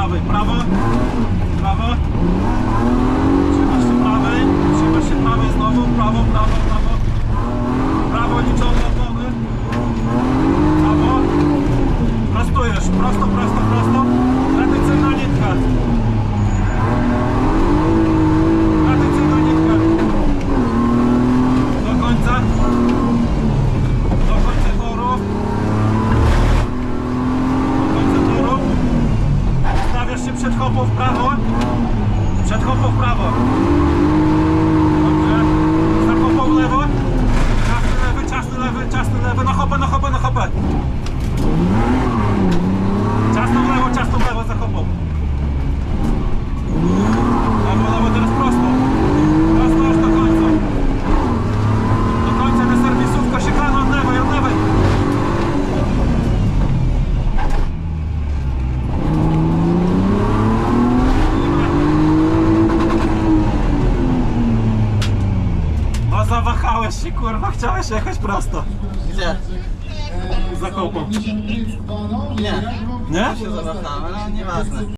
prawej, prawa, prawa. hopą w prawo. Przed hopą w prawo. Dobrze. Przed hopą w lewo. Ciasny lewy, ciasny lewy, ciasny lewy. No na hopę, na no hopę. zawahałeś się kurwa, chciałeś jechać prosto. Gdzie? Za kopą. Nie, Nie? ja się zawahałem, ale nieważne.